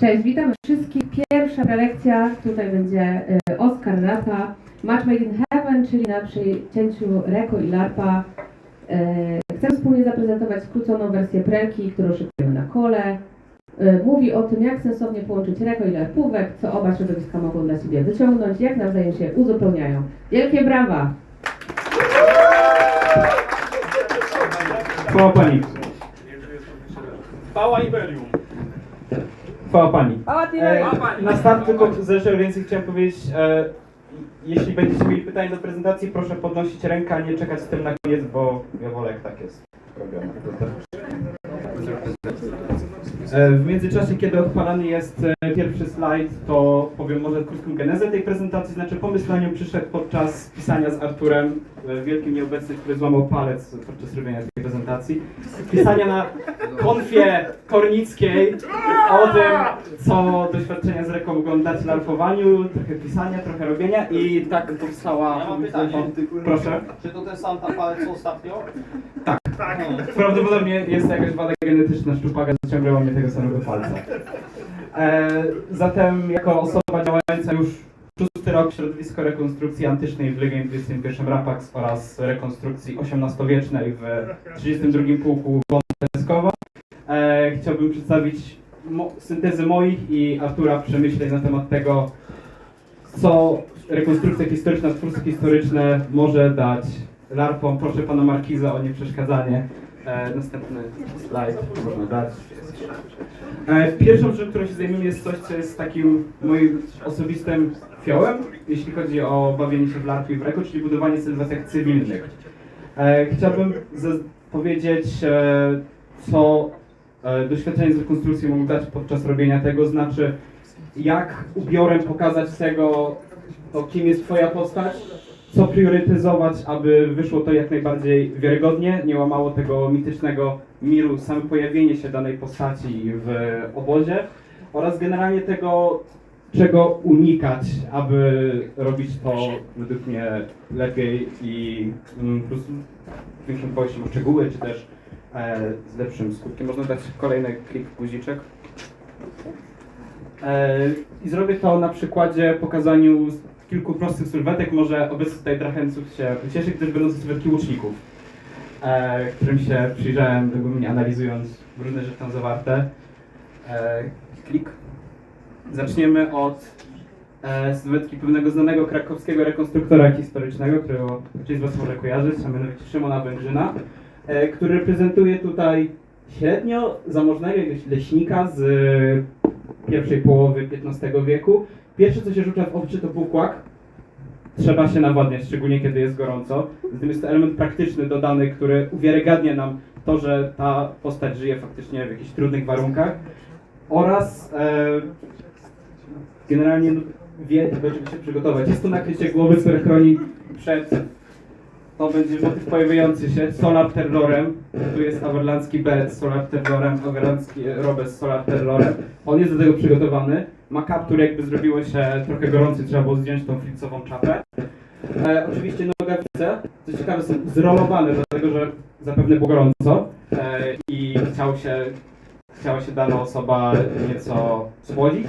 Cześć, witam wszystkich. Pierwsza prelekcja, tutaj będzie y, Oskar Rapa, Match Made in Heaven, czyli na przycięciu Reko i Larpa. Y, Chcę wspólnie zaprezentować skróconą wersję prelki, którą szykujemy na kole. Y, Mówi o tym, jak sensownie połączyć Reko i Larpówek, co oba środowiska mogą dla siebie wyciągnąć, jak nawzajem się uzupełniają. Wielkie brawa! Chwała Pani. Chwała Iberium. Chwała Pani. E, na start tylko więcej chciałem powiedzieć, e, jeśli będziecie mieli pytania do prezentacji, proszę podnosić rękę, a nie czekać z tym na koniec, bo ja wolę jak tak jest E, W międzyczasie, kiedy odpalany jest e, pierwszy slajd, to powiem może krótką genezę tej prezentacji. Znaczy pomysł na nią przyszedł podczas pisania z Arturem, e, wielkim nieobecnym, który złamał palec podczas robienia tej prezentacji. Pisania na konfie kornickiej o tym, co doświadczenia z reką mogą dać larpowaniu, trochę pisania, trochę robienia i tak powstała... Ja mam pytanie. Proszę. Czy to ten sam tapalec co ostatnio? Tak. Tak. Prawdopodobnie jest jakaś wada genetyczna szczupaga, zaciągnęła mnie tego samego palca. E, zatem jako osoba działająca już szósty rok w środowisku rekonstrukcji antycznej w Legend XXI Rapax oraz rekonstrukcji XVIII-wiecznej w 32 pułku Wąteskowa, e, chciałbym przedstawić mo- syntezę moich i Artura przemyśleń na temat tego, co rekonstrukcja historyczna, twórstwo historyczne może dać larpom. Proszę pana Markiza o nieprzeszkadzanie. E, następny slajd można dać. E, pierwszą rzeczą, którą się zajmujemy jest coś, co jest takim moim osobistym fiołem, jeśli chodzi o bawienie się w larpy i w reko, czyli budowanie sylwetek cywilnych. E, chciałbym powiedzieć, co doświadczenie z rekonstrukcji mogą dać podczas robienia tego, znaczy jak ubiorem pokazać tego, to kim jest Twoja postać, co priorytetyzować, aby wyszło to jak najbardziej wiarygodnie, nie łamało tego mitycznego miru, same pojawienie się danej postaci w obozie oraz generalnie tego, czego unikać, aby robić to według mnie lepiej i mm, po prostu z większą dbałością o szczegóły, czy też e, z lepszym skutkiem. Można dać kolejny klik guziczek. E, I zrobię to na przykładzie pokazaniu kilku prostych sylwetek. Może obecny tutaj Drachenców się ucieszy, gdyż będą to sylwetki łuczników, e, którym się przyjrzałem dogłębnie analizując różne rzeczy tam zawarte. E, klik. Zaczniemy od e, sylwetki pewnego znanego krakowskiego rekonstruktora historycznego, którego część z Was może kojarzyć, a mianowicie Szymona Węgrzyna, e, który reprezentuje tutaj średnio zamożnego leśnika z pierwszej połowy XV wieku. Pierwsze, co się rzuca w oczy, to półkłak. Trzeba się nawadniać, szczególnie kiedy jest gorąco. Zatem jest to element praktyczny dodany, który uwiarygadnia nam to, że ta postać żyje faktycznie w jakichś trudnych warunkach. Oraz e, generalnie wie, do czego się przygotować. Jest to nakrycie głowy, które chroni przed to będzie motyw pojawiający się Solar Terrorem. Tu jest awerlandzki bed z Solar Terrorem, awerlandzki Robes z Solar Terrorem. On jest do tego przygotowany. Ma kaptur, jakby zrobiło się trochę gorący, trzeba było zdjąć tą flicową czapę. E, oczywiście nogawice, co ciekawe, są zrolowane, dlatego że zapewne było gorąco e, i chciał się, chciała się dana osoba nieco schłodzić.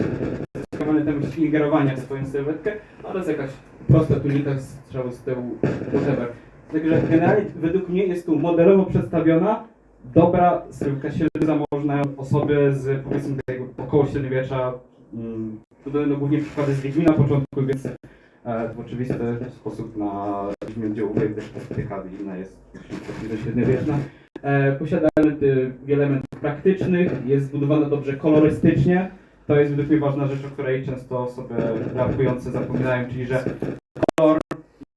Ciekawy temat ingerowania w swoją sylwetkę oraz jakaś prosta tunika z strzału z tyłu, whatever. Także generalnie według mnie jest tu modelowo przedstawiona dobra sylwetka średnio zamożna osoby z powiedzmy tego około średniowiecza. Mm, Tu będą głównie przykłady z Wiedźmina początku, więc e, w oczywisty sposób na Wiedźmin dzieł gdyż perspektywa Wiedźmina jest średniowieczna. E, posiada elementy, wiele elementów praktycznych, jest zbudowana dobrze kolorystycznie. To jest według mnie ważna rzecz, o której często osoby rapujące zapominają, czyli że kolor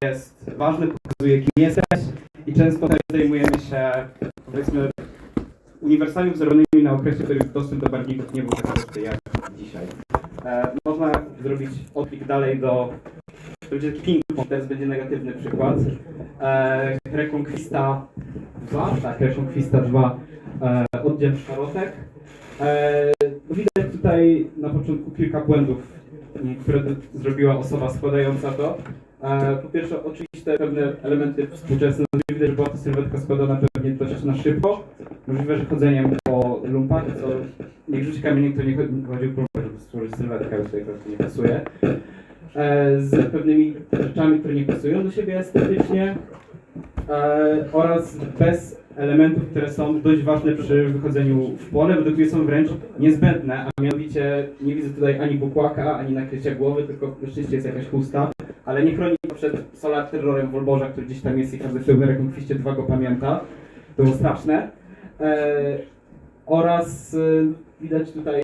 jest ważny, pokazuje kim jesteś i często też zajmujemy się powiedzmy uniwersalnymi wzorowanymi na okresie, w którym dostęp do barwników nie był tak prosty jak dzisiaj. E, można zrobić odklik dalej do to będzie taki ping teraz będzie negatywny przykład. E, Reconquista 2, tak, Reconquista 2, e, oddział szarotek. E, widać tutaj na początku kilka błędów, które zrobiła osoba składająca to. Po pierwsze, oczywiste pewne elementy współczesne. No, Widać, że była to sylwetka składana pewnie dość na szybko. Możliwe, że chodzeniem po lumpach, co niech rzuci kamieniem, kto nie chodzi chodzi po lumpach, żeby stworzyć sylwetkę, ale tutaj akurat nie pasuje. E, Z pewnymi rzeczami, które nie pasują do siebie estetycznie e, oraz bez elementów, które są dość ważne przy wychodzeniu w pole, według mnie są wręcz niezbędne, a mianowicie nie widzę tutaj ani bukłaka, ani nakrycia głowy, tylko na szczęście jest jakaś chusta, ale nie chroni to przed Solar Terrorem Wolborza, który gdzieś tam jest i każdy w tym Reconquistie 2 go pamięta. To było straszne. E, oraz e, widać tutaj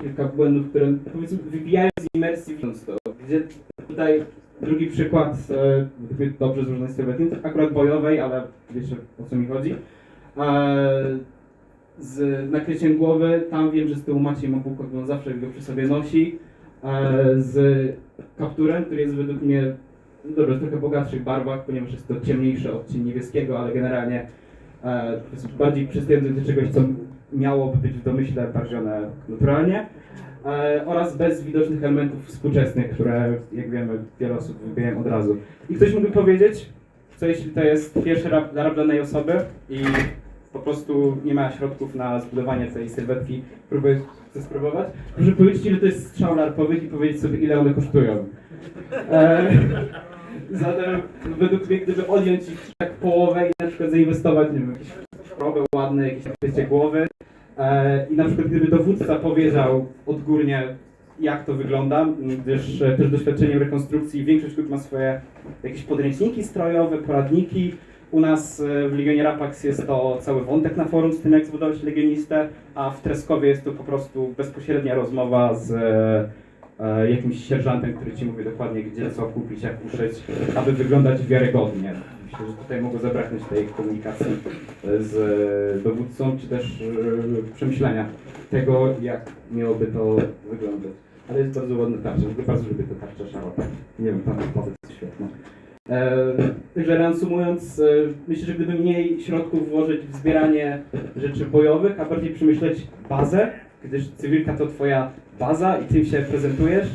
kilka błędów, które powiedzmy wybijają z imersji widząc to, gdzie tutaj drugi przykład e, dobrze złożonej sylwetki, akurat bojowej, ale wiecie o co mi chodzi. E, z nakryciem głowy, tam wiem, że z tyłu Maciej ma bo on zawsze go przy sobie nosi. E, z kapturem, który jest według mnie no dobrze, w trochę bogatszych barwach, ponieważ jest to ciemniejszy odcień niebieskiego, ale generalnie e, jest bardziej przystępny do czegoś, co miałoby być w domyśle barwione naturalnie. E, oraz bez widocznych elementów współczesnych, które, jak wiemy, wiele osób wybijają od razu. I ktoś mógłby powiedzieć, co jeśli to jest pierwszy rap dla danej osoby i po prostu nie ma środków na zbudowanie tej sylwetki, próbuje chce spróbować. Proszę powiedzieć, ile to jest strzał larpowych i powiedzieć sobie, ile one kosztują. E, zatem według mnie, gdyby odjąć ich tak połowę i na przykład zainwestować nie wiem, jakieś proby ładne, jakieś nakrycie głowy e, i na przykład gdyby dowódca powiedział odgórnie, jak to wygląda, gdyż e, też doświadczeniem rekonstrukcji większość lud ma swoje jakieś podręczniki strojowe, poradniki. U nas e, w Legionie Rapax jest to cały wątek na forum z tym, jak zbudować legionistę, a w Treskowie jest to po prostu bezpośrednia rozmowa z e, jakimś sierżantem, który ci mówi dokładnie, gdzie co kupić, jak uszyć, aby wyglądać wiarygodnie. Myślę, że tutaj mogło zabraknąć tej komunikacji e, z e, dowódcą, czy też e, przemyślenia tego, jak miałoby to wyglądać. Ale jest bardzo ładna tarcza, tylko bardzo lubię tę tarczę. Nie wiem, tam jest świetna. Także reasumując, e, myślę, że gdyby mniej środków włożyć w zbieranie rzeczy bojowych, a bardziej przemyśleć bazę, gdyż cywilka to twoja baza i tym się prezentujesz.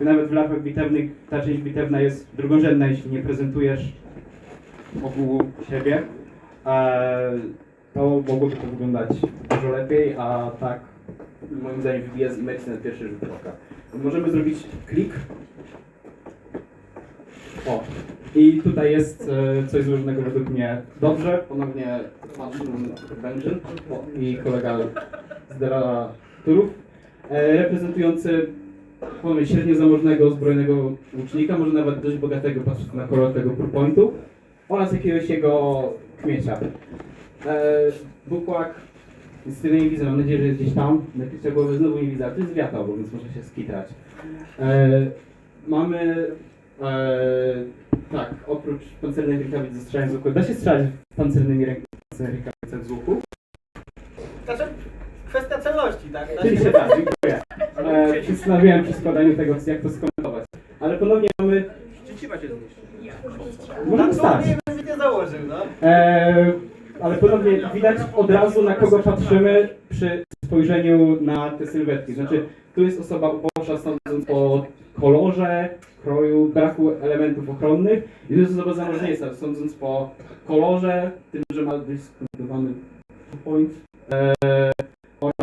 Nawet w latach bitewnych ta część bitewna jest drugorzędna, jeśli nie prezentujesz ogółu siebie. E, to mogłoby to wyglądać dużo lepiej, a tak moim zdaniem wybija z imersji na pierwszy rzut oka. Możemy zrobić klik. O, i tutaj jest e, coś złożonego według mnie dobrze. Ponownie patrzę na i kolega z Dera Turów, e, reprezentujący ponownie średnio zamożnego, zbrojnego łucznika, może nawet dość bogatego, patrząc na kolor tego purpointu, oraz jakiegoś jego kmiecia. E, bukłak, tyle nie widzę, mam nadzieję, że jest gdzieś tam. Nakrycia głowy znowu nie widzę, ale to jest wiatowo, więc może się skitrać. E, mamy, e, tak, oprócz pancernych rękawic ze strzelania z łuku, da się strzelać pancernymi ręk- pancernymi rękawicami z łuku? Znaczy, kwestia celności, tak? Czyli się tak, dziękuję. E, zastanawiałem się w składaniu tego, jak to skomentować. Ale ponownie mamy, Szczęśliwa się zniszczy. możemy Na stać. to nie bym nie założył, no. E, ale ponownie widać od razu, na kogo patrzymy przy spojrzeniu na te sylwetki. Znaczy, tu jest osoba ubosza, sądząc po kolorze, kroju, braku elementów ochronnych. I tu jest osoba zamożniejsza, sądząc po kolorze, tym, że ma dość skomplikowany point e, oraz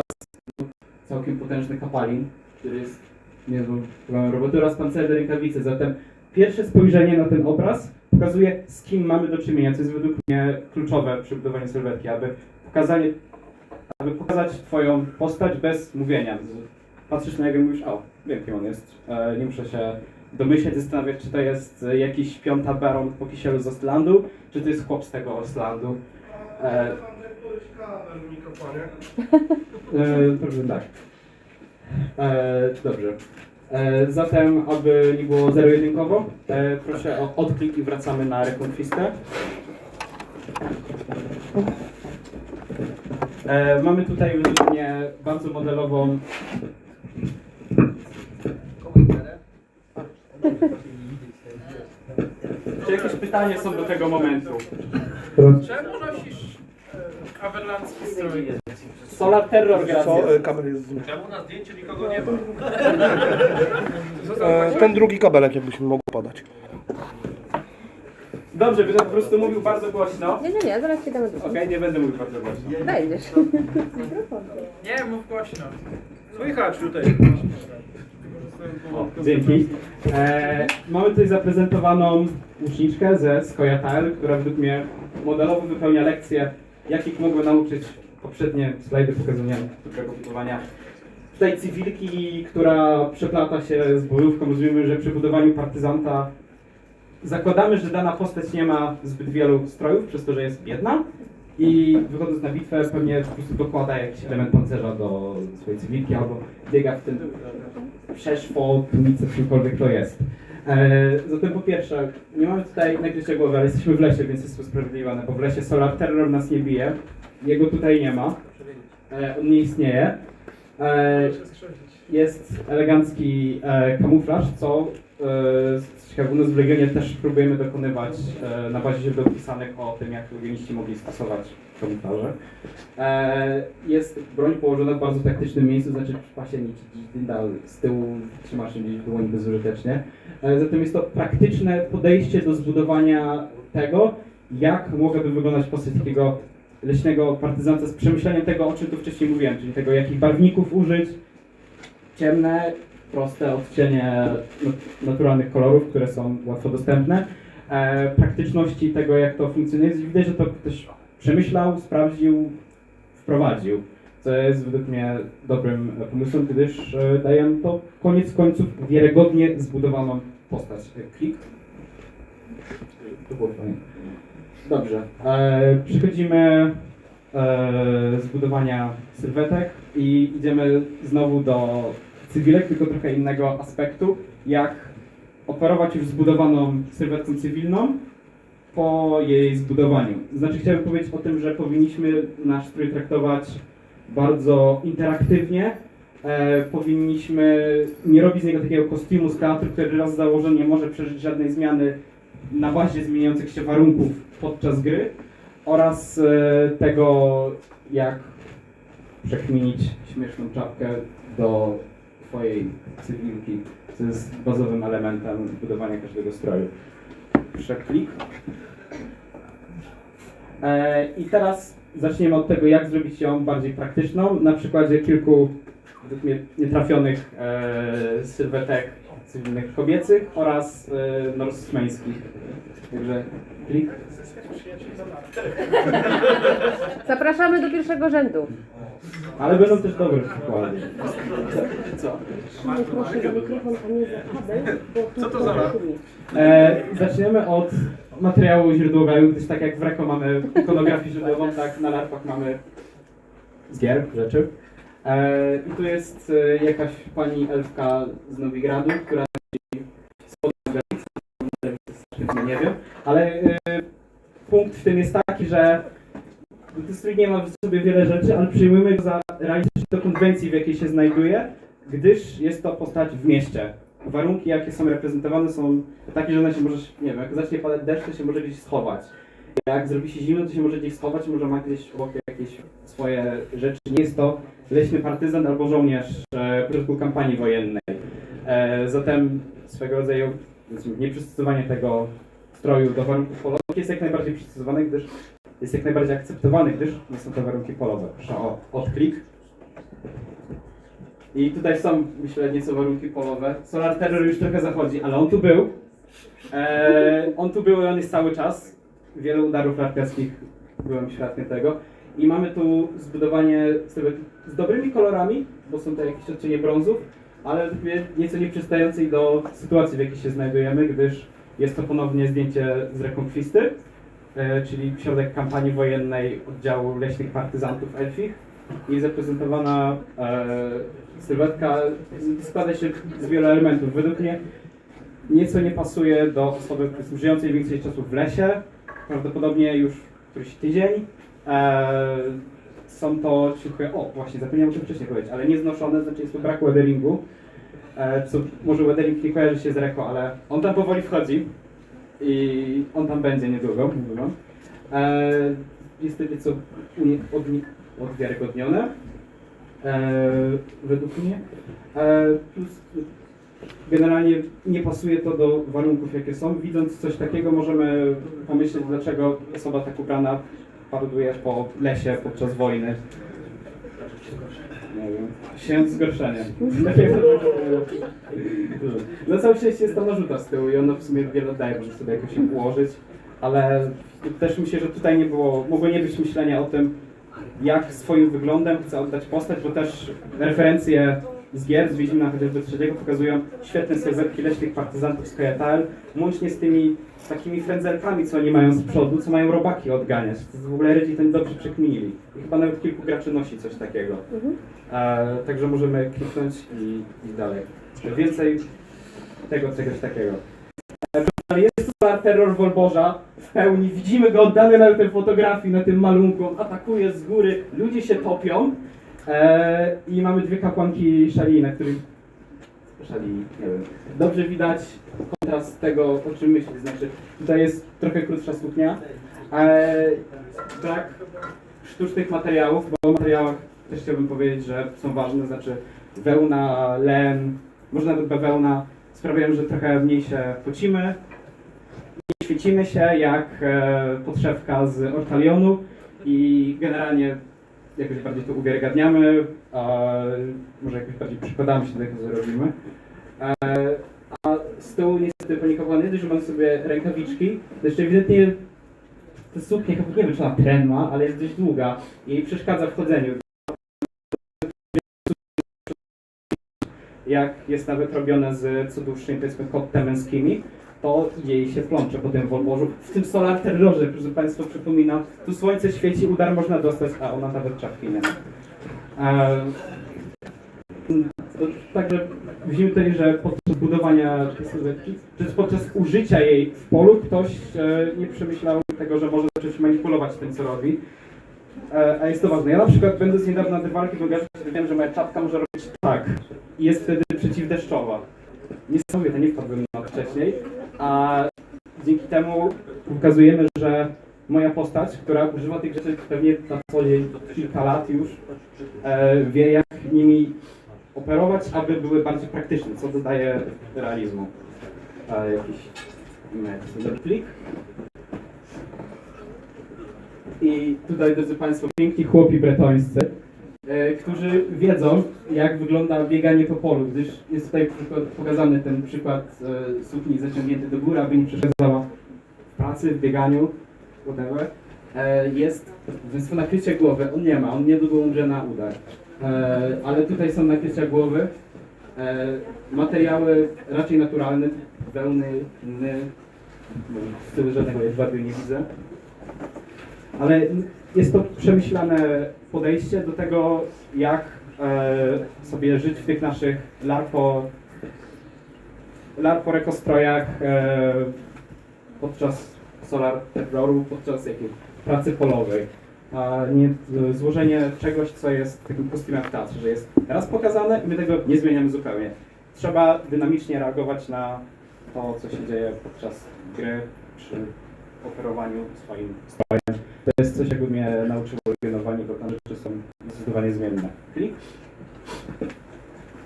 całkiem potężny kapalin, który jest niezłą roboty oraz pancerne rękawice. Zatem pierwsze spojrzenie na ten obraz pokazuje, z kim mamy do czynienia, co jest według mnie kluczowe przy budowaniu sylwetki, aby pokazanie, aby pokazać Twoją postać bez mówienia. Patrzysz na niego i mówisz, o, wiem kim on jest, e, nie muszę się domyśleć, zastanawiać, czy to jest e, jakiś piąta baron po kisielu z Ostlandu, czy to jest chłop z tego Ostlandu. E, dobrze, tak. E, dobrze. E, zatem, aby nie było zero-jedynkowo, e, proszę o odklik i wracamy na rekonkwistę. E, mamy tutaj według mnie bardzo modelową Czy jakieś pytania są do tego momentu? Czemu nosisz awerlancki strój? Solar Terror gra. Co, e, kabel jest z... Czemu na zdjęciu nikogo nie ma? e, Ten drugi kabelek jakbyśmy mogli podać. Dobrze, będę po prostu mówił bardzo głośno. Nie, nie, nie, zaraz ci damy Okej, nie będę mówił bardzo głośno. Dajesz. Nie, mów głośno. Słychać tutaj. O, dzięki. E, mamy tutaj zaprezentowaną łuczniczkę ze Skojatel, która według mnie modelowo wypełnia lekcje, jakich mogły nauczyć poprzednie slajdy pokazują dobrego budowania. Tutaj cywilki, która przeplata się z bojówką, rozumiem, że przy budowaniu partyzanta zakładamy, że dana postać nie ma zbyt wielu strojów, przez to, że jest biedna i wychodząc na bitwę pewnie po prostu dokłada jakiś element pancerza do swojej cywilki albo biega w tym przeszło, tunice, czymkolwiek to jest. E, zatem po pierwsze, nie mamy tutaj najbliższej głowy, ale jesteśmy w lesie, więc jest to usprawiedliwione, bo w lesie Solar Terror nas nie bije, jego tutaj nie ma, e, on nie istnieje. E, jest elegancki e, kamuflaż, co e, w Legionie też próbujemy dokonywać e, na bazie źródeł pisanych o tym, jak legioniści mogli stosować kamuflaże. E, jest broń położona w bardzo taktycznym miejscu, znaczy przy pasie nie gdzieś dal z tyłu trzymasz ją gdzieś w dłoni bezużytecznie. E, zatem jest to praktyczne podejście do zbudowania tego, jak mogłaby wyglądać postać takiego leśnego partyzanta z przemyśleniem tego, o czym tu wcześniej mówiłem, czyli tego, jakich barwników użyć, ciemne, proste odcienie nat- naturalnych kolorów, które są łatwo dostępne, e, praktyczności tego, jak to funkcjonuje. Widać, że to ktoś przemyślał, sprawdził, wprowadził, co jest według mnie dobrym pomysłem, gdyż e, daje nam to koniec końców wiarygodnie zbudowaną postać. E, Klik. To było fajnie. Dobrze. E, przechodzimy e, z sylwetek i idziemy znowu do cywilek, tylko trochę innego aspektu, jak operować już zbudowaną sylwetką cywilną po jej zbudowaniu. Znaczy chciałbym powiedzieć o tym, że powinniśmy nasz strój traktować bardzo interaktywnie. E, powinniśmy nie robić z niego takiego kostiumu z teatru, który raz założony nie może przeżyć żadnej zmiany na bazie zmieniających się warunków podczas gry oraz e, tego, jak przekminić śmieszną czapkę do twojej cywilki, co jest bazowym elementem budowania każdego stroju. Przeklik. E, I teraz zaczniemy od tego, jak zrobić ją bardziej praktyczną, na przykładzie kilku nietrafionych e, sylwetek cywilnych kobiecych oraz e. Także klik. Zapraszamy do pierwszego rzędu. Ale będą też dobre przykłady. Co? Proszę za mikrofon, a nie za kabel, bo Co to za? E, zaczniemy od materiału źródłowego, gdyż tak jak w Reko mamy ikonografię źródłową, tak na larpach mamy z gier rzeczy. E, I tu jest e, jakaś pani elfka z Nowigradu, która nie wiem, ale e, punkt w tym jest taki, że strój nie ma w sobie wiele rzeczy, ale przyjmujemy go za realistyczną konwencji, w jakiej się znajduje, gdyż jest to postać w mieście. Warunki, jakie są reprezentowane, są takie, że ona się może, nie wiem, jak zacznie padać deszcz, to się może gdzieś schować. Jak zrobi się zimno, to się może gdzieś schować, może ma gdzieś obok jakieś swoje rzeczy. Nie jest to leśny partyzant albo żołnierz e, początku kampanii wojennej. E, zatem swego rodzaju nieprzystosowanie tego stroju do warunków polowych jest jak najbardziej przystosowane, gdyż jest jak najbardziej akceptowany, gdyż nie są to warunki polowe. Proszę o odklik. I tutaj są, myślę, nieco warunki polowe. Solar Terror już trochę zachodzi, ale on tu był. Eee, on tu był i on jest cały czas. Wielu udarów larpiarskich byłem świadkiem tego. I mamy tu zbudowanie z dobrymi kolorami, bo są to jakieś odcienie brązów, ale nieco nieprzystającej do sytuacji, w jakiej się znajdujemy, gdyż jest to ponownie zdjęcie z Rekonkwisty, czyli środek kampanii wojennej oddziału leśnych partyzantów elfich i zaprezentowana e, sylwetka składa się z wielu elementów. Według mnie nieco nie pasuje do osoby żyjącej więcej czasu w lesie, prawdopodobnie już któryś tydzień. E, są to ciuchy, o właśnie, zapomniałem o tym wcześniej powiedzieć, ale nieznoszone, znaczy jest tu brak weatheringu. E, co może weathering nie kojarzy się z Reko, ale on tam powoli wchodzi i on tam będzie niedługo, mówię wam. E, jest to nieco odnie, odwiarygodnione. E, według mnie. E, plus generalnie nie pasuje to do warunków, jakie są. Widząc coś takiego, możemy pomyśleć, dlaczego osoba tak ubrana paroduje po lesie podczas wojny. Nie wiem. Siejąc zgorszenie. Na całe szczęście jest to narzuta z tyłu i ono w sumie wiele daje, żeby sobie jakoś ją ułożyć, ale też myślę, że tutaj nie było, mogło nie być myślenia o tym, jak swoim wyglądem chce oddać postać, bo też referencje z gier, z Wiedźmina chociażby trzeciego pokazują świetne sylwetki leśnych partyzantów z KJL, łącznie z tymi takimi frędzelkami, co oni mają z przodu, co mają robaki odganiać. W ogóle Redzi ten dobrze przekminili. I chyba nawet kilku graczy nosi coś takiego. E, także możemy kliknąć i, i dalej. Więcej tego czegoś takiego. E, Ale jest to terror Wolborza w pełni. Widzimy go oddany na tej fotografii, na tym malunku. On atakuje z góry, ludzie się topią. E, I mamy dwie kapłanki Szali, na których Szali, nie wiem. Dobrze widać kontrast tego, o czym myśli. Znaczy, tutaj jest trochę krótsza suknia. E, brak sztucznych materiałów, bo o materiałach też chciałbym powiedzieć, że są ważne, znaczy wełna, len, może nawet bawełna sprawiają, że trochę mniej się pocimy, nie świecimy się jak e, podszewka z ortalionu i generalnie jakoś bardziej to uwiarygadniamy, a może jakoś bardziej przykładamy się do tego, co robimy. E, a z tyłu niestety panikowany, gdyż mam sobie rękawiczki, to jeszcze ewidentnie ta suknia, nie wiem czy ona ale jest dość długa i przeszkadza w chodzeniu. Jak jest nawet robione z co dłuższymi, powiedzmy, kottem męskimi, to jej się plącze po tym wolborzu. W tym solar terrorze, proszę Państwa, przypominam, tu słońce świeci, udar można dostać, a ona nawet czapki nie ma. To, także widzimy tutaj, że podczas budowania tej czy podczas użycia jej w polu ktoś e, nie przemyślał tego, że może zacząć manipulować tym, co robi. E, a jest to ważne. Ja na przykład będąc niedawno na dywalki w Ogarze, wiem, że moja czapka może robić tak. I jest wtedy przeciwdeszczowa. Niesamowite, nie wpadłem na wcześniej. A dzięki temu pokazujemy, że moja postać, która używa tych rzeczy pewnie na co dzień kilka lat już, e, wie jak nimi operować, aby były bardziej praktyczne, co dodaje realizmu. A jakiś plik. I tutaj, drodzy Państwo, piękni chłopi bretońscy, e, którzy wiedzą, jak wygląda bieganie po polu, gdyż jest tutaj pokazany ten przykład e, sukni zaciągnięty do góry, aby nie przeszkadzała w pracy, w bieganiu, whatever. E, jest zresztą nakrycie głowy, on nie ma, on niedługo umrze na udar. E, ale tutaj są nakrycia głowy, e, materiały raczej naturalne, wełny, lny, no, w stylu żadnego jedwabiu nie widzę. Ale jest to przemyślane podejście do tego, jak e, sobie żyć w tych naszych larpo, larpo rekostrojach e, podczas solar terroru, podczas jakiej pracy polowej. A nie złożenie czegoś, co jest takim pustym w teatrze, że jest raz pokazane i my tego nie zmieniamy zupełnie. Trzeba dynamicznie reagować na to, co się dzieje podczas gry przy operowaniu swoim strojem. To jest coś, czego mnie nauczyło genowanie, zmienne. Klik.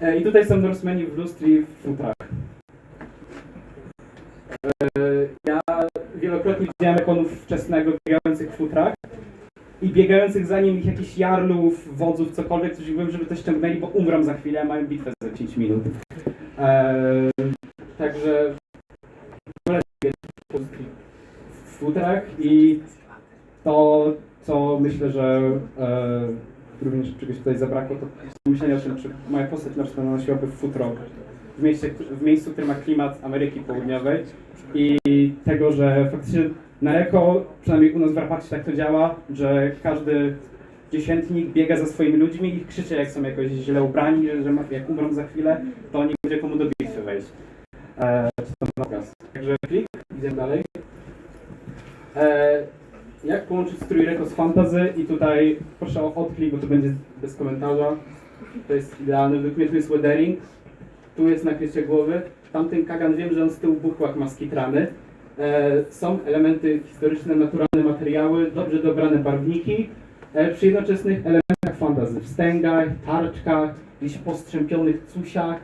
E, I tutaj są Norsemeni w lustrze w futrach. E, Ja wielokrotnie widziałem konów wczesnego biegających w futrach i biegających za nim ich jakichś jarlów, wodzów, cokolwiek, którzy mówią, żeby to ściągnęli, bo umrą za chwilę, mają bitwę za 10 minut. E, także w futrach i to, co myślę, że e, również czegoś tutaj zabrakło, to myślenie o tym, czy moja postać na przykład nosiłaby futro w, mieście, w miejscu, które ma klimat Ameryki Południowej i tego, że faktycznie na eko, przynajmniej u nas w Rapacie tak to działa, że każdy dziesiętnik biega za swoimi ludźmi i krzyczy, jak są jakoś źle ubrani, że, że jak umrą za chwilę, to nie będzie komu do bitwy wejść. E, nakaz. Także klik, idziemy dalej. E, jak połączyć strój Reko z fantazy i tutaj proszę o odklik, bo to będzie bez komentarza. To jest idealne, według mnie tu jest weathering, tu jest nakrycie głowy, tamten kagan wiem, że on z tyłu buchłak ma skitrany. E, są elementy historyczne, naturalne materiały, dobrze dobrane barwniki e, przy jednoczesnych elementach fantazy, wstęgach, tarczkach, jakichś postrzępionych cusiach.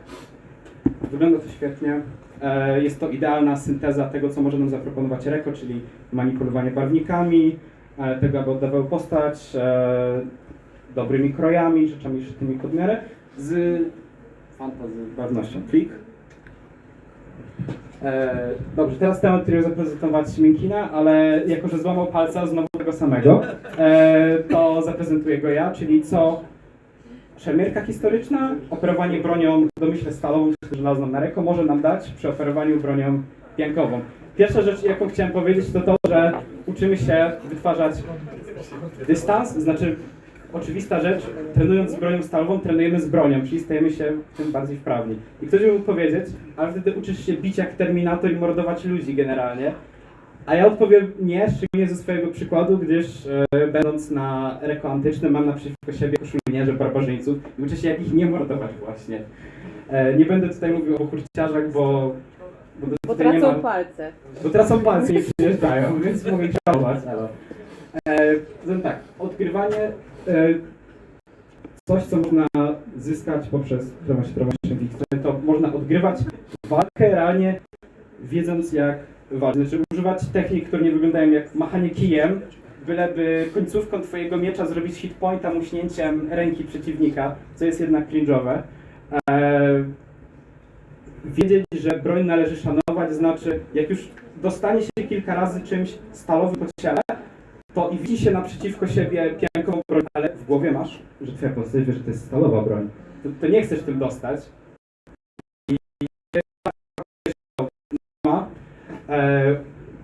Wygląda to świetnie. E, Jest to idealna synteza tego, co może nam zaproponować Reko, czyli manipulowanie barwnikami, e, tego, aby oddawał postać, e, dobrymi krojami, rzeczami szytymi pod miarę, z fantazy barwnością. Klik. Dobrze, teraz temat, który zaprezentować Miękina, ale jako, że złamał palca znowu tego samego, to zaprezentuję go ja, czyli co szermierka historyczna, operowanie bronią, domyślę stalową, czy żelazną na reko, może nam dać przy operowaniu bronią piankową. Pierwsza rzecz, jaką chciałem powiedzieć, to to, że uczymy się wytwarzać dystans, znaczy oczywista rzecz, trenując z bronią stalową, trenujemy z bronią, czyli stajemy się tym bardziej wprawni. I ktoś by mógł powiedzieć, ale wtedy uczysz się bić jak Terminator i mordować ludzi generalnie. A ja odpowiem nie, szczególnie ze swojego przykładu, gdyż e, będąc na reko antycznym mam naprzeciwko siebie koszuliniarzy, barbarzyńców i uczę się jak ich nie mordować właśnie. E, nie będę tutaj mówił o kurciarzach, bo... Bo, Bo tutaj nie tracą ma- palce. bo tracą palce i nie przyjeżdżają, więc mogę żałować, ale... E, zatem tak, odgrywanie e, coś, co można zyskać poprzez promotion Geeks. To można odgrywać walkę realnie wiedząc jak walczyć. Znaczy używać technik, które nie wyglądają jak machanie kijem, byleby końcówką twojego miecza zrobić hit pointa muśnięciem ręki przeciwnika, co jest jednak cringe'owe. E, wiedzieć, że broń należy szanować, znaczy jak już dostanie się kilka razy czymś stalowym po ciele, to i widzi się naprzeciwko siebie piankową broń, ale w głowie masz, że twoja postać wie, że to jest stalowa broń. To, to nie chcesz tym dostać.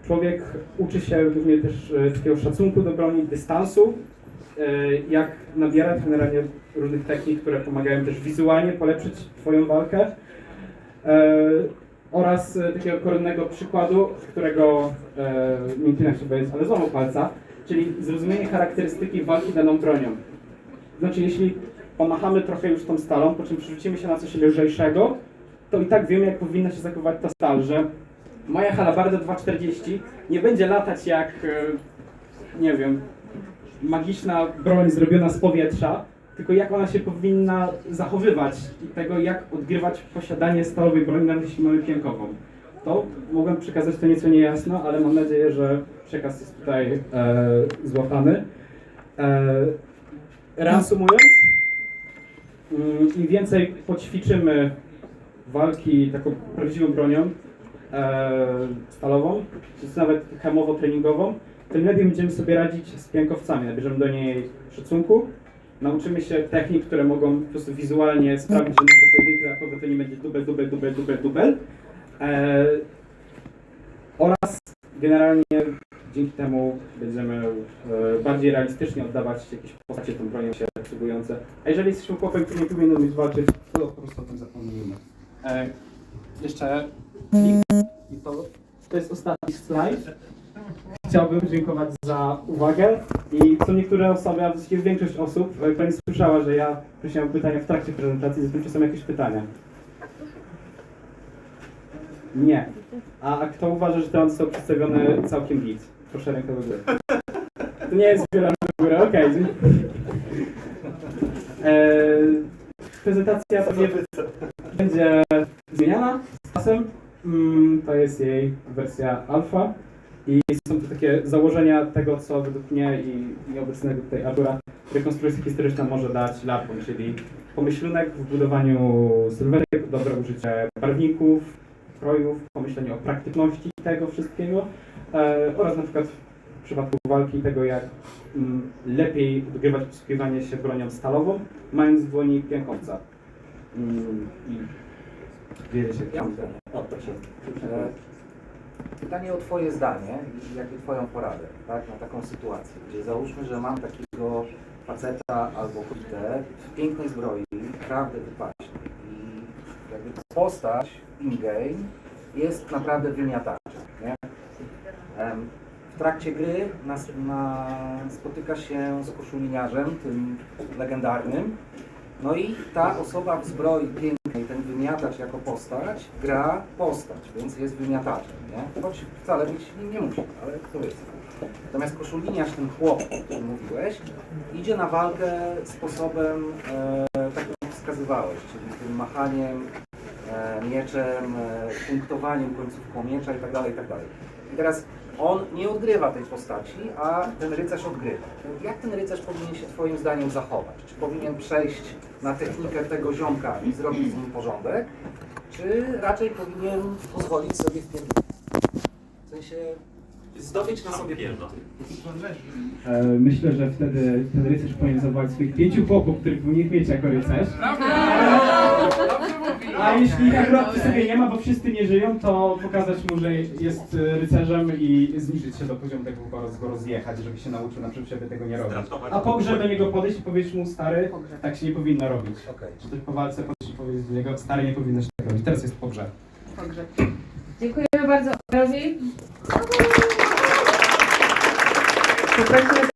Człowiek uczy się głównie też e, takiego szacunku do broni, dystansu, e, jak nabierać generalnie różnych technik, które pomagają też wizualnie polepszyć twoją walkę. E, oraz e, takiego koronnego przykładu, którego e, Miękina chciał powiedzieć, ale złamał palca, czyli zrozumienie charakterystyki walki daną bronią. Znaczy, jeśli pomachamy trochę już tą stalą, po czym przerzucimy się na coś lżejszego, to i tak wiemy, jak powinna się zachować ta stal, że moja halabarda 2.40 nie będzie latać jak, e, nie wiem, magiczna broń zrobiona z powietrza, tylko jak ona się powinna zachowywać i tego, jak odgrywać posiadanie stalowej broni, nawet jeśli mamy piankową. To mogłem przekazać to nieco niejasno, ale mam nadzieję, że przekaz jest tutaj e, złapany. E, reasumując, mm, im więcej poćwiczymy walki taką prawdziwą bronią stalową, czy nawet hemowo-treningową, tym lepiej będziemy sobie radzić z piankowcami. Nabierzemy do niej szacunku, nauczymy się technik, które mogą po prostu wizualnie sprawić, że nasze pojedynki rapowe to nie będzie dubel, dubel, dubel, dubel, dubel. E, oraz generalnie dzięki temu będziemy e, bardziej realistycznie oddawać jakieś postacie tą bronią się posługujące. A jeżeli jesteśmy chłopem, który nie powinien umieć walczyć, to po prostu o tym zapomnijmy. E, jeszcze i to, to jest ostatni slajd. Chciałbym dziękować za uwagę i co niektóre osoby, a właściwie większość osób, e, nie słyszała, że ja prosiłem o pytania w trakcie prezentacji, zatem czy są jakieś pytania? Nie. A, kto uważa, że temat został przedstawiony całkiem git? Proszę rękę do góry. To nie jest zbierane do góry, okej. dzięki. Eee, prezentacja będzie zmieniana z czasem. Mm, to jest jej wersja alfa. I są to takie założenia tego, co według mnie i, i obecnego tutaj Artura rekonstrukcja historyczna może dać LARPom, czyli pomyślunek w budowaniu sylwetek, dobre użycie barwników, krojów, pomyślenie o praktyczności tego wszystkiego e, oraz na przykład w przypadku walki tego, jak mm, lepiej odgrywać posługiwanie się bronią stalową, mając w dłoni piankowca. Mm, Proszę. E, Pytanie o Twoje zdanie i jakby Twoją poradę, tak, na taką sytuację, gdzie załóżmy, że mam takiego faceta albo kobietę w pięknej zbroi, naprawdę wypaśnej i jakby postać in-game jest naprawdę wymiataczem, nie? W trakcie gry nas, na, spotyka się z koszuliniarzem, tym legendarnym, no i ta osoba w zbroi pięknej ten wymiatacz jako postać gra postać, więc jest wymiataczem, nie? Choć wcale być nim nie musi, ale to jest. Natomiast koszuliniarz, ten chłop, o którym mówiłeś, idzie na walkę sposobem, e, tak jak wskazywałeś, czyli tym machaniem e, mieczem, e, punktowaniem końcówką miecza itd., itd. I teraz on nie odgrywa tej postaci, a ten rycerz odgrywa. Jak ten rycerz powinien się Twoim zdaniem zachować? Czy powinien przejść na technikę tego ziomka i zrobić z nim porządek? Czy raczej powinien pozwolić sobie w W sensie zdobyć na sobie punkty? E, Myślę, że wtedy ten rycerz powinien zawołać swoich pięciu chłopów, których powinien mieć jako rycerz. A jeśli akurat przy sobie nie ma, bo wszyscy nie żyją, to pokazać mu, że jest e, rycerzem i zniżyć się do poziomu tego, go, roz- go rozjechać, żeby się nauczył na przykład, żeby tego nie robić. A po grze do niego podejść i powiedzieć mu, stary, tak się nie powinno robić. Okej. Czy też po walce podejść i powiedzieć do niego, stary, nie powinno się tak robić. Teraz jest po grze. Dobrze. Dziękujemy bardzo Oskarowi. Poprosimy